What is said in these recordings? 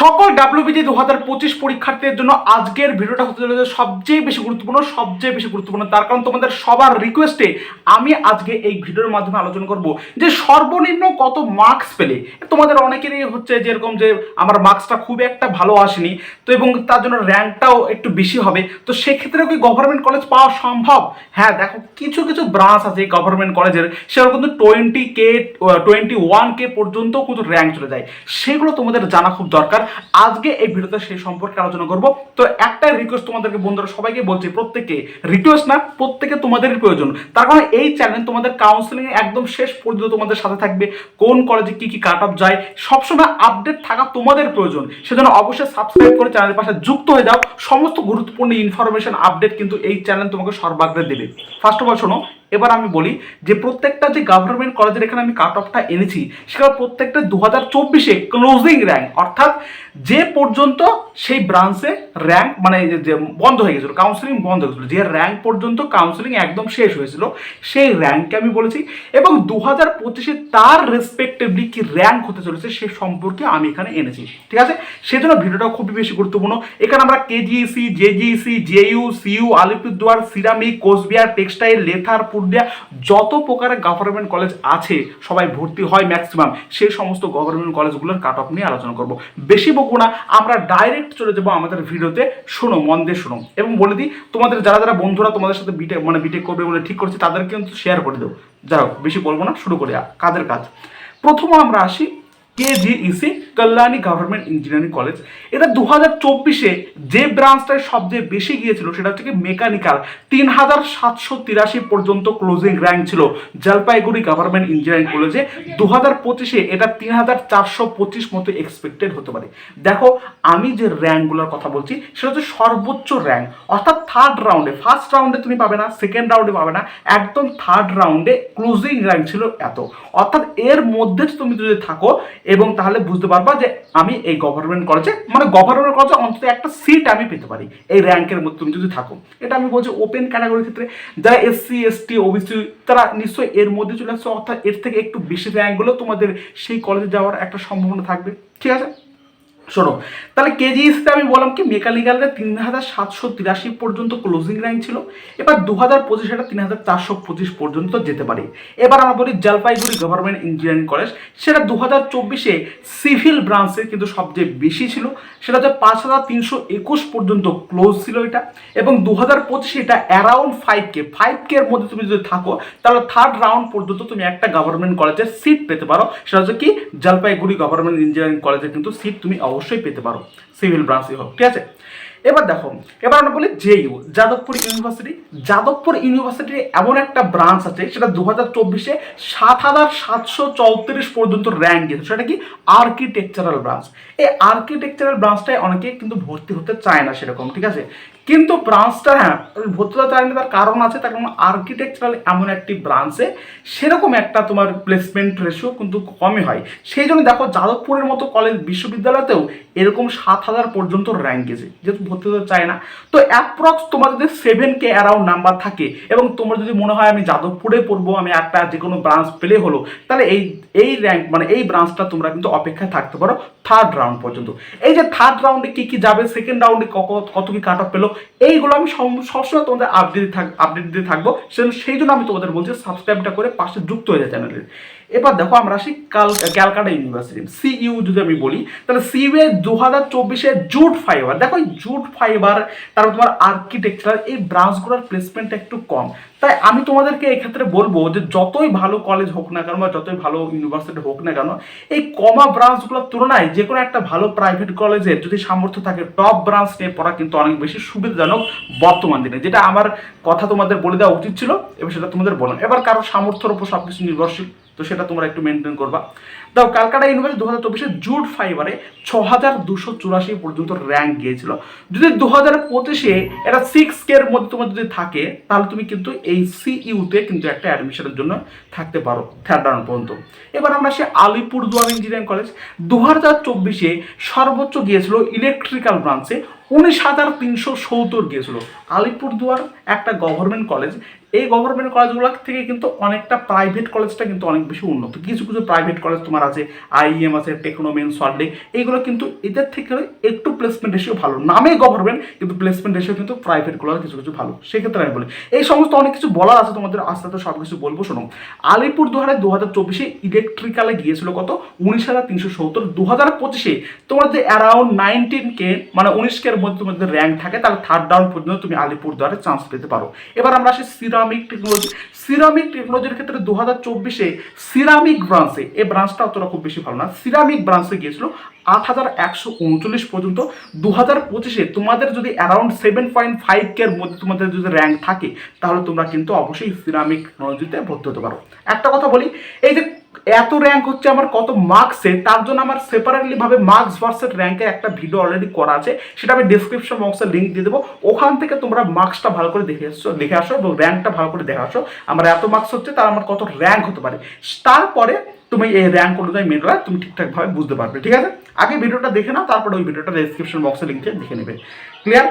সকল ডাব্লিউবিজি দু হাজার পঁচিশ পরীক্ষার্থীদের জন্য আজকের ভিডিওটা হতে চলেছে সবচেয়ে বেশি গুরুত্বপূর্ণ, সবচেয়ে বেশি গুরুত্বপূর্ণ। তার কারণ তোমাদের সবার রিকোয়েস্টে আমি আজকে এই ভিডিওর মাধ্যমে আলোচনা করব যে সর্বনিম্ন কত মার্কস পেলে। তোমাদের অনেকেরই হচ্ছে যেরকম যে আমার মার্কসটা খুব একটা ভালো আসেনি, তো এবং তার জন্য র্যাঙ্কটাও একটু বেশি হবে। তো সেক্ষেত্রেও কি গভর্নমেন্ট কলেজ পাওয়া সম্ভব? হ্যাঁ দেখো কিছু কিছু ব্রাঞ্চ আছে গভর্নমেন্ট কলেজের সেগুলো কিন্তু twenty K twenty one K পর্যন্ত কিন্তু র্যাঙ্ক চলে যায়। সেগুলো তোমাদের জানা খুব দরকার। আজকে এই ভিডিওতে সেই সম্পর্কে আলোচনা করব। তো একটাই রিকোয়েস্ট তোমাদেরকে বন্ধুরা সবাইকে বলছি প্রত্যেকে রিকোয়েস্ট না, প্রত্যেকে তোমাদেরই প্রয়োজন। তার কারণে এই চ্যানেল তোমাদের কাউন্সিলিং একদম শেষ পর্যন্ত তোমাদের সাথে থাকবে, কোন কলেজে কি কি কাট অফ যায়, সবসময় আপডেট থাকা তোমাদের প্রয়োজন। সেজন্য অবশ্যই সাবস্ক্রাইব করে চ্যানেলের পাশে যুক্ত হয়ে যাও। সমস্ত গুরুত্বপূর্ণ ইনফরমেশন আপডেট কিন্তু এই চ্যানেল তোমাকে সর্বাগ্রে দেবে। ফার্স্ট অফ অল শোনো এবার আমি বলি যে প্রত্যেকটা যে গভর্নমেন্ট কলেজের এখানে আমি কাট অফটা এনেছি সেটা প্রত্যেকটা দু হাজার চব্বিশে ক্লোজিং র্যাঙ্ক অর্থাৎ যে পর্যন্ত সেই ব্রাঞ্চে র্যাঙ্ক মানে যে- বন্ধ হয়ে গেছিল কাউন্সিলিং বন্ধ হয়ে গেছিল, যে র্যাঙ্ক পর্যন্ত কাউন্সিলিং একদম শেষ হয়েছিল, সেই র্যাঙ্ককে আমি বলেছি এবং দু হাজার পঁচিশে তার রেসপেক্টিভলি কি র্যাঙ্ক হতে চলেছে সে সম্পর্কে আমি এখানে এনেছি, ঠিক আছে? সেজন্য ভিডিওটা খুবই বেশি গুরুত্বপূর্ণ। এখানে আমরা KGAC JGAC JU CU Alipurduar, ceramic, Cooch Behar, textile, leather Purulia যত প্রকারের গভর্নমেন্ট কলেজ আছে, সবাই ভর্তি হয় ম্যাক্সিমাম সেই সমস্ত গভর্নমেন্ট কলেজগুলোর কাট অফ নিয়ে আলোচনা করব। বেশি বকবো না, আমরা ডাইরেক্ট চলে যাব আমাদের ভিডিওতে। শোনো, মন দিয়ে শোনো। এবং বলে দিই, তোমাদের যারা যারা বন্ধুরা তোমাদের সাথে বিটেক মানে বিটেক করবে বলে ঠিক করছে, তাদেরকে কিন্তু শেয়ার করে দেবো। যাই বেশি বলব না, শুরু করে। কাদের কাজ? প্রথম আমরা আসি KGEC Kalyani government engineering college এটা দু হাজার চব্বিশে যে ব্রাঞ্চটায় সবচেয়ে বেশি গিয়েছিল, সেটা হচ্ছে মেকানিক্যাল তিন হাজার সাতশো তিরাশি পর্যন্ত ক্লোজিং র্যাঙ্ক ছিল জলপাইগুড়ি গভর্নমেন্ট ইঞ্জিনিয়ারিং কলেজে দু হাজার পঁচিশে এটা তিন হাজার চারশো পঁচিশ মতো এক্সপেক্টেড হতে পারে। দেখো, আমি যে র্যাঙ্কগুলোর কথা বলছি, সেটা হচ্ছে সর্বোচ্চ র্যাঙ্ক অর্থাৎ থার্ড রাউন্ডে ফার্স্ট রাউন্ডে তুমি পাবে না সেকেন্ড রাউন্ডে পাবে না, একদম থার্ড রাউন্ডে ক্লোজিং র্যাঙ্ক ছিল এত। অর্থাৎ এর মধ্যে তুমি যদি থাকো এবং তাহলে বুঝতে পারবা যে আমি এই গভর্নমেন্ট কলেজে মানে গভর্নমেন্ট কলেজে অন্তত একটা সিট আমি পেতে পারি, এই র্যাঙ্কের মধ্যে তুমি যদি থাকো। এটা আমি বলছি ওপেন ক্যাটাগরির ক্ষেত্রে, যারা এসসি এসটি ওবিসি তারা নিশ্চয়ই এর মধ্যে চলে আসছে, অর্থাৎ এর থেকে একটু বেশি র্যাঙ্ক হলেও তোমাদের সেই কলেজে যাওয়ার একটা সম্ভাবনা থাকবে। ঠিক আছে? শোনো, তাহলে কেজিএসতে আমি বললাম কি মেকানিক্যালতে তিন হাজার সাতশো তিরাশি পর্যন্ত ক্লোজিং র্যাঙ্ক ছিল, এবার দু হাজার পঁচিশে এটা তিন হাজার চারশো পঁচিশ পর্যন্ত যেতে পারে। এবার আমরা বলি জলপাইগুড়ি গভর্নমেন্ট ইঞ্জিনিয়ারিং কলেজ সেটা দু হাজার চব্বিশে সিভিল ব্রাঞ্চে কিন্তু সবচেয়ে বেশি ছিল, সেটা হচ্ছে পাঁচ হাজার তিনশো একুশ পর্যন্ত ক্লোজ ছিল এটা, এবং দু হাজার পঁচিশে এটা around five K five K এর মধ্যে তুমি যদি থাকো, তাহলে থার্ড রাউন্ড পর্যন্ত তুমি একটা গভর্নমেন্ট কলেজের সিট পেতে পারো, সেটা হচ্ছে কি, জলপাইগুড়ি গভর্নমেন্ট ইঞ্জিনিয়ারিং কলেজে কিন্তু সিট তুমি অবশ্যই পেতে পারো। সিভিল ব্রাঞ্চই হোক, ঠিক আছে? এবার দেখো, এবার আমরা বলি জেইউ যাদবপুর ইউনিভার্সিটি। যাদবপুর ইউনিভার্সিটির এমন একটা ব্রাঞ্চ আছে, সেটা দু হাজার চব্বিশে সাত হাজার সাতশো চৌত্রিশ পর্যন্ত র্যাঙ্ক গেছে। সেটা কি? আর্কিটেকচারাল ব্রাঞ্চ এই আর্কিটেকচারাল ব্রাঞ্চটায় অনেকে কিন্তু ভর্তি হতে চায় না সেরকম, ঠিক আছে? কিন্তু ব্রাঞ্চটা হ্যাঁ ভর্তি হতে চায় না তার কারণ আছে, তার কারণ আর্কিটেকচারাল এমন একটি ব্রাঞ্চে সেরকম একটা তোমার প্লেসমেন্ট রেশিও কিন্তু কমই হয়। সেই জন্য দেখো যাদবপুরের মতো কলেজ বিশ্ববিদ্যালয়তেও এরকম সাত হাজার পর্যন্ত র্যাঙ্ক গেছে, যেহেতু ভর্তি হতে চায় না। তো অ্যাপ্রক্স তোমার যদি সেভেন কে অ্যারাউন্ড নাম্বার থাকে এবং তোমার যদি মনে হয় আমি যাদবপুরে পড়ব, আমি একটা যে কোনো ব্রাঞ্চ পেলে হলো, তাহলে এই এই র্যাঙ্ক মানে এই ব্রাঞ্চটা তোমরা কিন্তু অপেক্ষায় থাকতে পারো থার্ড রাউন্ড পর্যন্ত। এই যে থার্ড রাউন্ডে কি কি যাবে সেকেন্ড রাউন্ডে কত কি কাট অফ পেল এইগুলো আমি সবসময় তোমাদের আপডেট থাক আপডেট দিতে থাকব। সেই জন্য আমি তোমাদের বলছি সাবস্ক্রাইবটা করে পাশে যুক্ত হয়ে যায় চ্যানেলের এবার দেখো আমরা আসি কাল ক্যালকাটা ইউনিভার্সিটি সিইউ যদি আমি বলি, তাহলে সিইউ এ দু হাজার চব্বিশে জুট ফাইবার দেখো জুট ফাইবার তারপর তোমার আর্কিটেকচার এই ব্রাঞ্চগুলোর প্লেসমেন্ট একটু কম। তাই আমি তোমাদেরকে এক্ষেত্রে বলব যে যতই ভালো কলেজ হোক না কেন বা যতই ভালো ইউনিভার্সিটি হোক না কেন, এই কমা ব্রাঞ্চগুলোর তুলনায় যে কোনো একটা ভালো প্রাইভেট কলেজের যদি সামর্থ্য থাকে টপ ব্রাঞ্চ নিয়ে পড়া কিন্তু অনেক বেশি সুবিধাজনক বর্তমান দিনে। যেটা আমার কথা তোমাদের বলে দেওয়া উচিত ছিল এবং সেটা তোমাদের বললাম। এবার কারও সামর্থ্যের উপর সব কিছু নির্ভরশীল, তো সেটা তোমরা একটু মেনটেন করবা। দাও, ক্যালকাটা ইউনিভার্সিটি দু হাজার চব্বিশে জুট ফাইবারে ছ হাজার দুশো চুরাশি পর্যন্ত র্যাঙ্ক গিয়েছিল। যদি দু হাজার পঁচিশে এটা সিক্স কে এর মধ্যে তোমার যদি থাকে, তাহলে তুমি কিন্তু এই সিইউতে কিন্তু একটা অ্যাডমিশনের জন্য থাকতে পারো থার্ড রাউন্ড পর্যন্ত। এবার আমরা সে আলিপুরদুয়ার ইঞ্জিনিয়ারিং কলেজ দু হাজার চব্বিশে সর্বোচ্চ গিয়েছিল ইলেকট্রিক্যাল ব্রাঞ্চে উনিশ হাজার তিনশো সত্তর গিয়েছিল। আলিপুরদুয়ার একটা গভর্নমেন্ট কলেজ এই গভর্নমেন্ট কলেজগুলো থেকে কিন্তু অনেকটা প্রাইভেট কলেজটা কিন্তু অনেক বেশি উন্নত। কিছু কিছু প্রাইভেট কলেজ তোমার আছে আইএম আছে টেকনোমেন সল্টে এইগুলো কিন্তু এদের থেকে একটু প্লেসমেন্ট রেশিও ভালো। নামে গভর্নমেন্ট কিন্তু প্লেসমেন্ট রেশিও কিন্তু প্রাইভেটগুলোর কিছু কিছু ভালো। সেক্ষেত্রে আমি বলি, এই সমস্ত অনেক কিছু বলার আছে তোমাদের, আস্তে আস্তে সব কিছু বলব, শোনো। আলিপুর দুহারে দু হাজার চব্বিশে ইলেকট্রিক্যালে গিয়েছিল কত? উনিশ হাজার তিনশো সত্তর। দু হাজার পঁচিশে তোমার যে অ্যারাউন্ড নাইনটিন কে মানে উনিশ কে মধ্যে তোমাদের র্যাঙ্ক থাকে, তাহলে থার্ড রাউন্ড পর্যন্ত তুমি আলিপুর দুয়ারে চান্স পেতে পারো। এবার আমরা আসি সিরামিক টেকনোলজি সিরামিক টেকনোলজির ক্ষেত্রে দু হাজার চব্বিশে সিরামিক ব্রাঞ্চে এই ব্রাঞ্চটা অতটা খুব বেশি ভালো না সিরামিক ব্রাঞ্চে গিয়েছিল আট হাজার একশো উনচল্লিশ পর্যন্ত। দু হাজার পঁচিশে তোমাদের যদি around seven point five K এর মধ্যে তোমাদের যদি র্যাঙ্ক থাকে, তাহলে তোমরা কিন্তু অবশ্যই সিরামিক টেকনোলজিতে ভর্তি হতে পারো। একটা কথা বলি, এই যে এত র্যাঙ্ক হচ্ছে আমার কত মার্কসে তার জন্য আমার সেপারেটলি ভাবে মার্কস ভার্সেস র্যাঙ্কে একটা ভিডিও অলরেডি করা আছে, সেটা আমি ডিসক্রিপশন বক্সে লিঙ্ক দিয়ে দেবো। ওখান থেকে তোমরা মার্কসটা ভালো করে দেখে আসছো দেখে আসো এবং র্যাঙ্কটা ভালো করে দেখে আসো। আমার এত মার্কস হচ্ছে, তার আমার কত র্যাঙ্ক হতে পারে। তারপরে তুমি এই র্যাঙ্ক অনুযায়ী মেনরা তুমি ঠিকঠাকভাবে বুঝতে পারবে, ঠিক আছে? আগে ভিডিওটা দেখে নাও, তারপরে ওই ভিডিওটা ডিসক্রিপশন বক্সে লিঙ্কে দেখে নেবে। ক্লিয়ার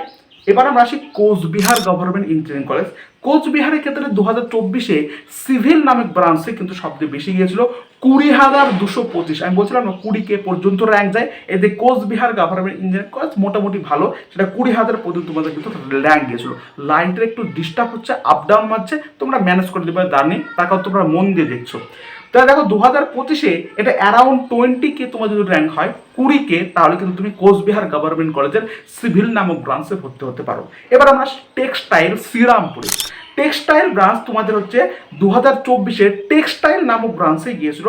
এবার আমরা আসি কোচবিহার গভর্নমেন্ট ইঞ্জিনিয়ারিং কলেজ কোচবিহারের ক্ষেত্রে দু হাজার চব্বিশে সিভিল নামক ব্রাঞ্চে কিন্তু সবচেয়ে বেশি গিয়েছিল। কুড়ি হাজার দুশো পঁচিশ। আমি বলছিলাম না, কুড়ি কে পর্যন্ত র্যাঙ্ক যায়। এতে কোচবিহার গভর্নমেন্ট ইঞ্জিনিয়ারিং কলেজ মোটামুটি ভালো, সেটা কুড়ি হাজার পর্যন্ত তোমাদের কিন্তু র্যাঙ্ক গিয়েছিল। লাইনটা একটু ডিস্টার্ব হচ্ছে আপ ডাউন মারছে, তোমরা ম্যানেজ করে দেবে দাঁড়িয়ে নেই তার কারণ তোমরা মন দিয়ে দেখছ। তাহলে দেখো দু হাজার পঁচিশে এটা অ্যারাউন্ড টোয়েন্টি কে তোমার যদি র্যাঙ্ক হয়, কুড়ি কে তাহলে কিন্তু তুমি কোচবিহার গভর্নমেন্ট কলেজের সিভিল নামক ব্রাঞ্চে ভর্তি হতে পারো। এবার আমরা টেক্সটাইল শ্রীরামপুরে। টেক্সটাইল ব্রাঞ্চ তোমাদের হচ্ছে দু হাজার চব্বিশে টেক্সটাইল নামক ব্রাঞ্চে গিয়েছিল।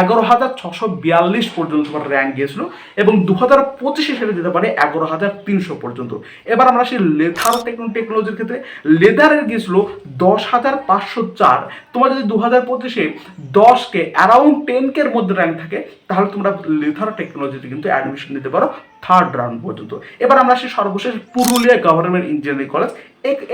এগারো হাজার ছশো বিয়াল্লিশ পর্যন্ত তোমার র্যাঙ্ক গিয়েছিল এবং দু হাজার পঁচিশে সেটা যেতে পারে এগারো হাজার তিনশো পর্যন্ত। এবার আমরা সেই লেথার টেকনোলজির ক্ষেত্রে লেদারের গিয়েছিল দশ হাজার পাঁচশো চার। তোমার যদি দু হাজার পঁচিশে দশকে অ্যারাউন্ড টেন কের মধ্যে র্যাঙ্ক থাকে, তাহলে তোমরা লেথার টেকনোলজিতে কিন্তু অ্যাডমিশন নিতে পারো থার্ড রাউন্ড পর্যন্ত। এবার আমরা আসি সর্বশেষ পুরুলিয়া গভর্নমেন্ট ইঞ্জিনিয়ারিং কলেজ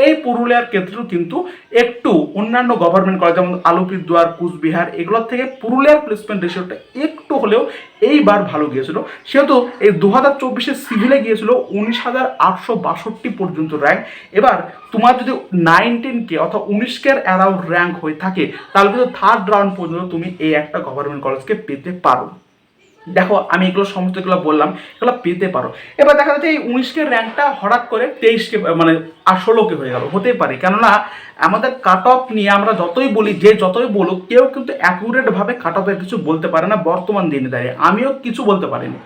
এই পুরুলিয়ার ক্ষেত্রেও কিন্তু একটু অন্যান্য গভর্নমেন্ট কলেজ যেমন আলুপিরদুয়ার কুচবিহার, এগুলোর থেকে পুরুলিয়ার প্লেসমেন্ট রেশিওটা একটু হলেও এইবার ভালো গিয়েছিল। সেহেতু এই দু হাজার চব্বিশে সিভিলে গিয়েছিল উনিশ হাজার আটশো বাষট্টি পর্যন্ত র্যাঙ্ক এবার তোমার যদি নাইনটিন কে অর্থাৎ উনিশ কে অ্যারাউন্ড র্যাঙ্ক হয়ে থাকে, তাহলে কিন্তু থার্ড রাউন্ড পর্যন্ত তুমি এই একটা গভর্নমেন্ট কলেজকে পেতে পারো। দেখো, আমি এগুলো সমস্ত এগুলো বললাম, এগুলো পেতে পারো। এবার দেখা যাচ্ছে এই উনিশকে র্যাঙ্কটা হঠাৎ করে তেইশকে মানে আর ষোলোকে হয়ে গেল, হতেই পারে। কেননা, আমাদের কাট অফ নিয়ে আমরা যতই বলি, যে যতই বলুক, কেউ কিন্তু অ্যাকুরেটভাবে কাট অফের কিছু বলতে পারে না বর্তমান দিনে দাঁড়িয়ে। আমিও কিছু বলতে পারিনি।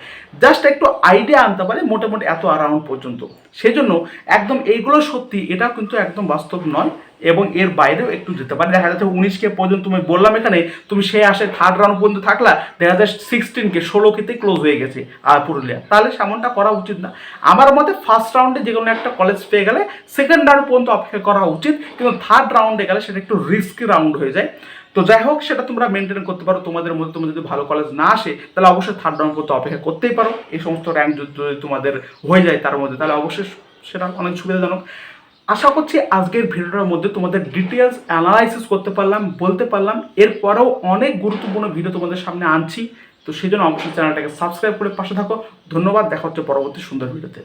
জাস্ট একটু আইডিয়া আনতে পারে, মোটামুটি এত অ্যারাউন্ড পর্যন্ত। সেই জন্য একদম এইগুলো সত্যি এটা কিন্তু একদম বাস্তব নয়। এবং এর বাইরেও একটু যেতে পারে। দেখা যাচ্ছে উনিশকে পর্যন্ত তুমি বললাম এখানে, তুমি সে আসে থার্ড রাউন্ড পর্যন্ত থাকলা, দেখা যাচ্ছে সিক্সটিনকে ষোলো কেতে ক্লোজ হয়ে গেছে আর পুরুলিয়া। তাহলে সেমনটা করা উচিত না। আমার মতে ফার্স্ট রাউন্ডে যে কোনো একটা কলেজ পেয়ে গেলে সেকেন্ড রাউন্ড পর্যন্ত অপেক্ষা করা উচিত, কিন্তু থার্ড রাউন্ডে গেলে সেটা একটু রিস্কি রাউন্ড হয়ে যায়। তো যাই হোক, সেটা তোমরা মেনটেন করতে পারো। তোমাদের মধ্যে, তোমাদের যদি ভালো কলেজ না আসে, তাহলে অবশ্যই থার্ড রাউন্ড পর্যন্ত অপেক্ষা করতেই পারো। এই সমস্ত র্যাঙ্ক যদি তোমাদের হয়ে যায় তার মধ্যে, তাহলে অবশ্যই সেটা অনেক সুবিধাজনক। আশা করছি আজকের ভিডিওটার মধ্যে তোমাদের ডিটেলস অ্যানালাইসিস করতে পারলাম, বলতে পারলাম। এরপরেও অনেক গুরুত্বপূর্ণ ভিডিও তোমাদের সামনে আনছি। তো সেই জন্য অবশ্যই চ্যানেলটাকে সাবস্ক্রাইব করে পাশে থাকো। ধন্যবাদ, দেখা হচ্ছে পরবর্তী সুন্দর ভিডিওতে